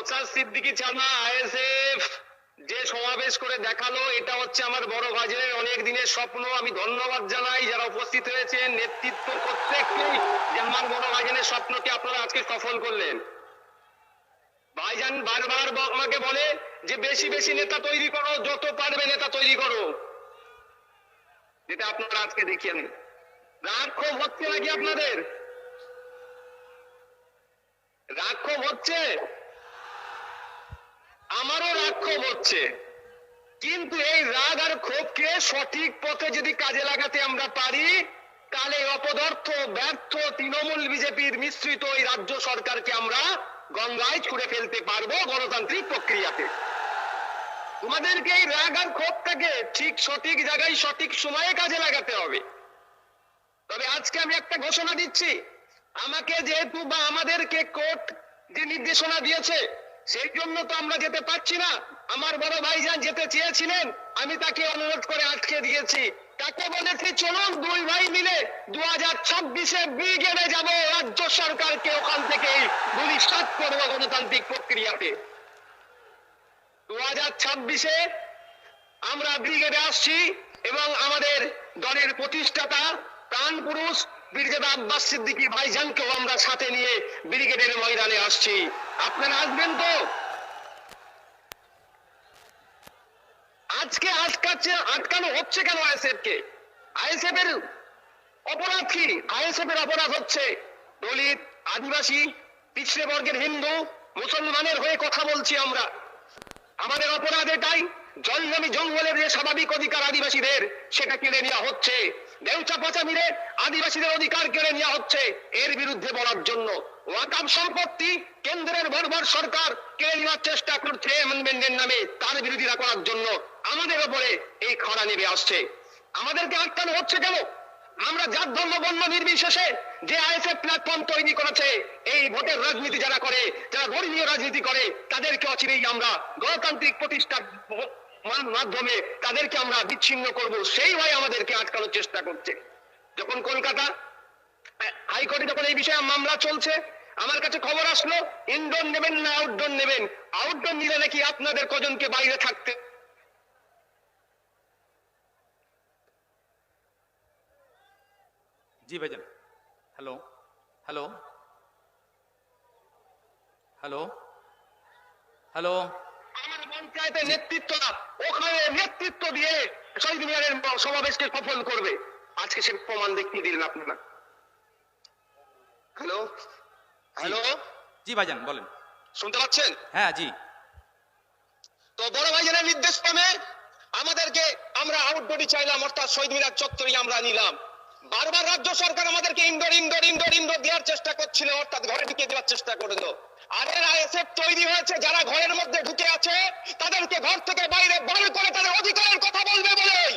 নওসাদ সিদ্দিকী ছাড়া আইএসএফ যে সমাবেশ করে দেখাল, এটা হচ্ছে আমার বড় বাজারের অনেক দিনের স্বপ্ন। আমি ধন্যবাদ জানাই যারা উপস্থিত হয়েছেন, নেতৃত্ব প্রত্যেককেই যে আমার বড় ভাইজানের স্বপ্নকে আপনারা আজকে সফল করলেন। ভাইজান বারবার আমাকে বলে যে বেশি বেশি নেতা তৈরি করো, যত পারবে নেতা তৈরি করো। যেটা আপনারা আজকে দেখিয়ে রাগ ক্ষোভ হচ্ছে নাকি আপনাদের? রাগ ক্ষোভ হচ্ছে? আমারও রাগ ক্ষোভ হচ্ছে। কিন্তু এই রাগ আর ক্ষোভকে সঠিক পথে যদি কাজে লাগাতে আমরা পারি, তাহলে অপদার্থ, ব্যর্থ তৃণমূল বিজেপির মিশ্রিত এই রাজ্য সরকারকে আমরা গঙ্গায় ছুড়ে ফেলতে পারব গণতান্ত্রিক প্রক্রিয়াতে। তোমাদেরকে এই রাগ আর ক্ষোভটাকে ঠিক সঠিক জায়গায়, সঠিক সময়ে কাজে লাগাতে হবে। তবে আজকে আমি একটা ঘোষণা দিচ্ছি। আমাকে যেহেতু বা আমাদেরকে কোর্ট যে নির্দেশনা দিয়েছে সেই জন্য তো আমরা যেতে পারছি না। আমার বড় ভাইজান যেতে চেয়েছিলেন, আমি তাকে অনুরোধ করে আটকে দিয়েছি। তাকে বলেছি, চলুন দুই ভাই মিলে দু হাজার ছাব্বিশে ব্রিগেডে যাব, রাজ্য সরকারকে ওখান গুলি স্টার্ট করব গণতান্ত্রিক প্রক্রিয়াতে। দু হাজার ছাব্বিশে আমরা ব্রিগেডে আসছি এবং আমাদের দলের প্রতিষ্ঠাতা প্রাণ পুরুষ বীরজাদা আব্বাস সিদ্দিকী ভাইজানকেও আমরা সাথে নিয়ে ব্রিগেডের ময়দানে আসছি। আপনারা আসবেন তো? আজকে আটকাচ্ছে, আটকানো হচ্ছে কেন আইএসএফ কে আইএসএফ এর অপরাধ কি? আইএসএফ এর অপরাধ হচ্ছে দলিত, আদিবাসী, পিছড়ে বর্গের হিন্দু, মুসলমানের হয়ে কথা বলছি আমরা। আমাদের অপরাধ এটাই। জলজমি জঙ্গলের যে স্বাভাবিক অধিকার আদিবাসীদের, সেটা কেড়ে নেওয়া হচ্ছে। দেউচা পচা মিলে আদিবাসীদের অধিকার কেড়ে নেওয়া হচ্ছে। এর বিরুদ্ধে বলার জন্য ওয়াকাম সম্পত্তি কেন্দ্রের সরকার কেড়ে নেওয়ার চেষ্টা করছে নামে। তার বিরোধিতা করার জন্য আমাদের ওপরে এই খরা নেমে আসছে। আমাদেরকে আটকানো হচ্ছে কেন? আমরা জাত, ধর্ম, বর্ণ নির্বিশেষে যে আইএসএফ প্ল্যাটফর্ম তৈরি করেছে, এই ভোটের রাজনীতি যারা করে, যারা ধর্মীয় রাজনীতি করে, তাদেরকে অচিরেই আমরা গণতান্ত্রিক মা- মাধ্যমে তাদেরকে আমরা বিচ্ছিন্ন করব, সেই ভয় আমাদেরকে আটকানোর চেষ্টা করছে। যখন কলকাতা, হাইকোর্টে যখন এই বিষয়ে মামলা চলছে, আমার কাছে খবর আসলো ইনডোর নেবেন না আউটডোর নেবেন? আউটডোর নিলে নাকি আপনাদের কজনকে বাইরে থাকতে? জি ভাইজান। হ্যালো হ্যালো হ্যালো হ্যালো পঞ্চায়েতের নেতৃত্ব না ওখানে নেতৃত্ব দিয়ে শহীদ মিনারের সমাবেশকে সফল করবে। আজকে সে প্রমাণ দেখিয়ে দিলেন আপনারা। হ্যালো? হ্যালো? জি ভাইজান বলেন। শুনতে পাচ্ছেন? হ্যাঁ জি। তো বড় ভাইজানের নির্দেশ ক্রমে আমাদেরকে আমরা আউটডোরই চাইলাম অর্থাৎ শহীদ মিনার চত্বরই আমরা নিলাম। বারবার রাজ্য সরকার আমাদেরকে ইনডোর ইনডোর ইনডোর ইনডোর দেওয়ার চেষ্টা করছিল অর্থাৎ ঘরে ঢুকে দেওয়ার চেষ্টা করল। তৈরি হয়েছে, যারা ঘরের মধ্যে ঢুকে আছে, তাদেরকে ঘর থেকে বাইরে বার করে তাদের অধিকারের কথা বলবে বলেই।